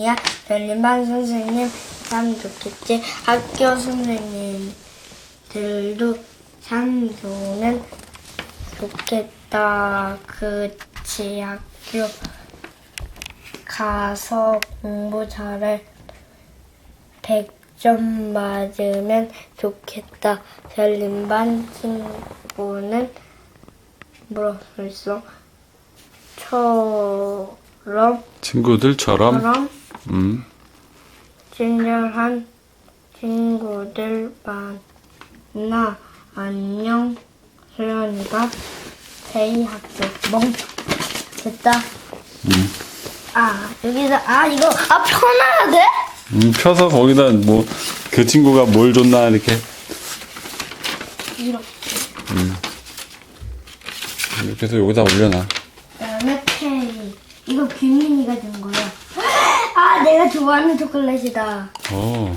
야, 별림반 선생님 참 좋겠지. 학교 선생님들도 참 좋으면 좋겠다. 그치, 학교 가서 공부 잘해. 100점 맞으면 좋겠다. 별림반 친구는 물었어. 처럼, 친구들처럼 처럼 음. 친절한 친구들 만나. 안녕. 소연이가 제이 학교. 멍청 됐다. 아 여기서 아 이거 아 펴놔야 돼? 음, 펴서 거기다 뭐 그 친구가 뭘 줬나 이렇게. 이렇게. 이렇게 해서 여기다 올려놔. 그다음에 케이 이거 규민이가 준 거야 아 내가 좋아하는 초콜릿이다 어.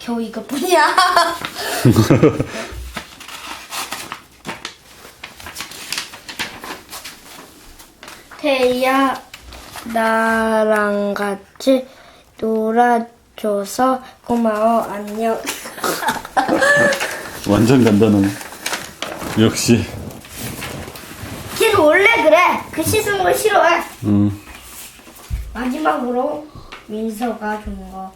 겨우 이것뿐이야 태야 나랑 같이 놀아줘서 고마워 안녕 완전 간단하네. 역시. 걔는 원래 그래 글씨 쓰는 거 싫어해 음. 마지막으로 민서가 준 거.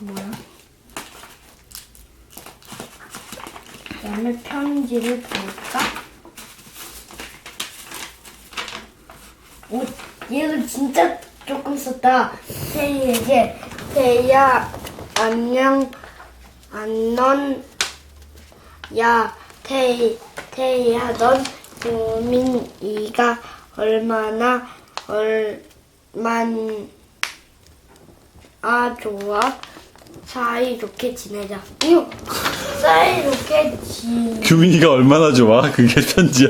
뭐야? 그다음에 편지를 볼까? 오, 얘는 진짜 조금 썼다. 태희에게 태희야 안녕 안녕 야, 태희, 태희 하던 유민이가 얼마나 얼마나 좋아 사이좋게 지내자. 이거 사이좋게 지 규민이가 얼마나 좋아? 그게 편지야?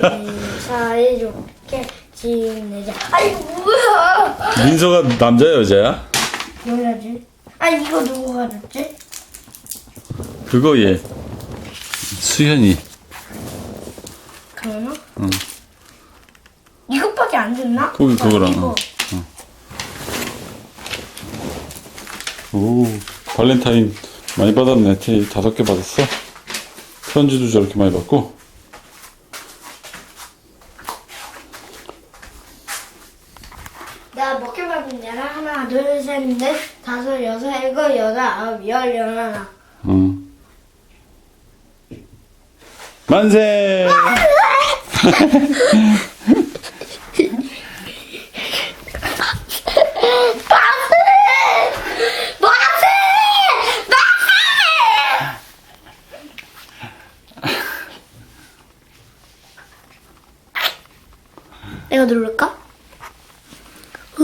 사이좋게 지내자. 아이 뭐야? 민서가 남자야 여자야? 뭐야지? 아 이거 누구가 줬지? 그거 얘. 수현이. 그러나? 응. 거기 아, 그거랑, 이거. 어. 오. 발렌타인 많이 받았네. 티 다섯 개 받았어. 편지도 저렇게 많이 받고. 내가 몇개 받았냐? 하나, 둘, 셋, 넷, 다섯, 여섯, 일곱, 여덟, 아홉, 열, 열하나. 응. 만세! 마세! 마세! 내가 누를까? 어,